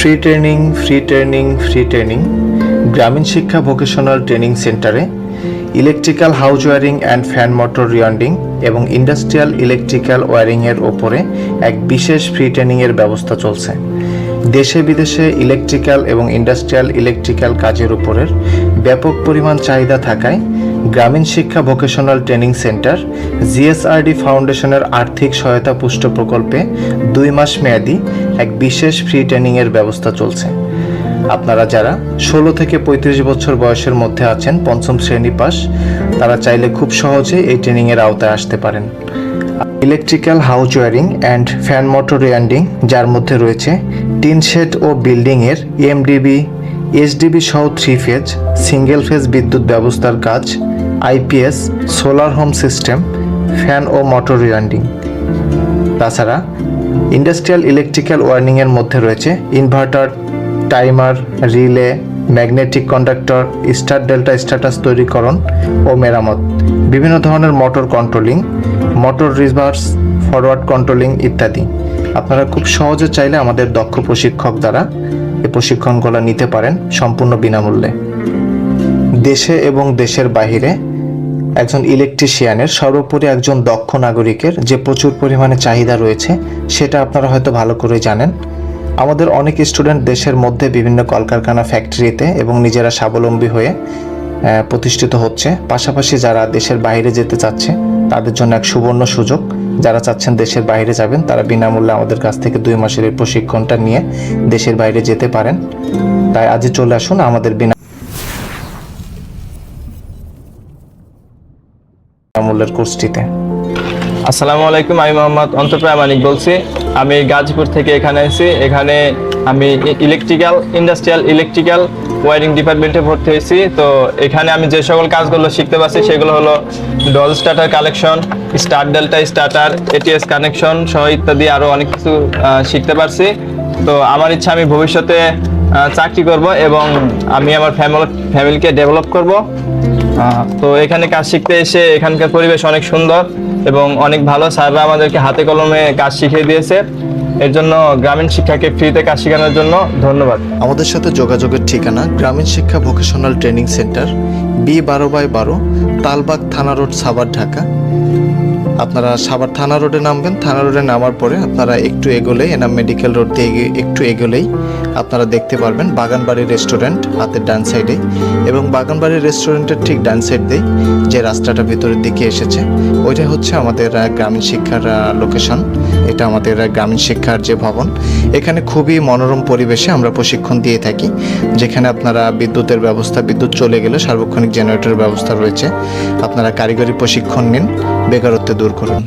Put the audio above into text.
Free training free training free training গ্রামীণ শিক্ষা vocational training সেন্টারে electrical house wiring and fan motor rewinding এবং industrial electrical ওয়ারিংয়ের ওপরে এক বিশেষ ফ্রি ট্রেনিংয়ের ব্যবস্থা চলছে। দেশে বিদেশে ইলেকট্রিক্যাল এবং ইন্ডাস্ট্রিয়াল ইলেকট্রিক্যাল কাজের উপরের ব্যাপক পরিমাণ চাহিদা থাকায় গ্রামীণ শিক্ষা ভোকেশনাল ট্রেনিং সেন্টার, জিএসআরডি ফাউন্ডেশনের আর্থিক সহায়তা পুষ্ট প্রকল্পে দুই মাস মেয়াদি এক বিশেষ ফ্রি ট্রেনিংয়ের ব্যবস্থা চলছে। আপনারা যারা ষোলো থেকে পঁয়ত্রিশ বছর বয়সের মধ্যে আছেন, পঞ্চম শ্রেণি পাস, তারা চাইলে খুব সহজে এই ট্রেনিংয়ের আওতায় আসতে পারেন। Electrical house wiring and fan motor rewinding, যার মধ্যে রয়েছে টিন শেড ও বিল্ডিংয়ের M D B H D B সহ থ্রি ফেজ সিঙ্গেল ফেজ বিদ্যুৎ ব্যবস্থার কাজ IPS, solar home system, fan ও মোটর রিয়ান্ডিং তাছাড়া, ইন্ডাস্ট্রিয়াল ইলেকট্রিক্যাল ওয়ার্নিংয়ের মধ্যে রয়েছে inverter, timer, relay, magnetic conductor, star delta starters তৈরিকরণ ও মেরামত। বিভিন্ন ধরনের motor controlling, motor reverse forward controlling ইত্যাদি। আপনারা খুব সহজে চাইলে আমাদের দক্ষ প্রশিক্ষক দ্বারা এই প্রশিক্ষণগুলো নিতে পারেন সম্পূর্ণ বিনামূল্যে। দেশে এবং দেশের বাহিরে একজন ইলেকট্রিশিয়ানের সর্বোপরি একজন দক্ষ নাগরিকের যে প্রচুর পরিমাণে চাহিদা রয়েছে, সেটা আপনারা হয়তো ভালো করে জানেন। আমাদের অনেক স্টুডেন্ট দেশের মধ্যে বিভিন্ন কলকারখানা ফ্যাক্টরিতে এবং নিজেরা স্বাবলম্বী হয়ে প্রতিষ্ঠিত হচ্ছে। পাশাপাশি যারা দেশের বাইরে যেতে চাচ্ছে, তাদের জন্য এক সুবর্ণ সুযোগ। যারা চাচ্ছেন দেশের বাইরে যাবেন, তারা বিনামূল্যে আমাদের কাছ থেকে দুই মাসের এই প্রশিক্ষণটা নিয়ে দেশের বাইরে যেতে পারেন। তাই আজই চলে আসুন আমাদের বিনা বিনামূল্যের কোর্সটিতে। আসসালামু আলাইকুম, আমি মোহাম্মদ অন্তপ্রায় মানিক বলছি। আমি গাজীপুর থেকে এখানে এসেছি এখানে আমি ইলেকট্রিক্যাল ইন্ডাস্ট্রিয়াল ইলেকট্রিক্যাল ওয়ারিং ডিপার্টমেন্টে ভর্তি হয়েছি। তো এখানে আমি যে সকল কাজগুলো শিখতে পারছি, সেগুলো হলো DOL starter collection star delta starter ATS connection সহ ইত্যাদি আরও অনেক কিছু শিখতে পারছি। তো আমার ইচ্ছা আমি ভবিষ্যতে চাকরি করব এবং আমি আমার ফ্যামিলি ফ্যামিলিকে ডেভেলপ করব। তো এখানে কাজ শিখতে এসে এখানকার পরিবেশ অনেক সুন্দর এবং অনেক ভালো। স্যাররা আমাদেরকে হাতে কলমে কাজ শিখিয়ে দিয়েছে। এর জন্য গ্রামীণ শিক্ষাকে ফ্রিতে কাজ শেখানোর জন্য ধন্যবাদ। আমাদের সাথে যোগাযোগের ঠিকানা গ্রামীণ শিক্ষা ভোকেশনাল ট্রেনিং সেন্টার বি বারো বাই বারো, তালবাগ থানা রোড সাভার, ঢাকা। আপনারা সাভার থানা রোডে নামবেন। থানা রোডে নামার পরে আপনারা একটু এগোলেই, এনাম মেডিকেল রোড দিয়ে একটু এগোলেই আপনারা দেখতে পারবেন বাগানবাড়ি রেস্টুরেন্ট হাতের ডান সাইডে এবং বাগানবাড়ি রেস্টুরেন্টের ঠিক ডান সাইড দিয়ে যে রাস্তাটা ভিতরের দিকে এসেছে, ওইটা হচ্ছে আমাদের গ্রামীণ শিক্ষার লোকেশন এটা আমাদের গ্রামীণ শিক্ষার যে ভবন। এখানে খুবই মনোরম পরিবেশে আমরা প্রশিক্ষণ দিয়ে থাকি, যেখানে আপনারা বিদ্যুতের ব্যবস্থা, বিদ্যুৎ চলে গেলে সার্বক্ষণিক জেনারেটরের ব্যবস্থা রয়েছে। আপনারা কারিগরি প্রশিক্ষণ নিন বেকারত্ব দূর করুন।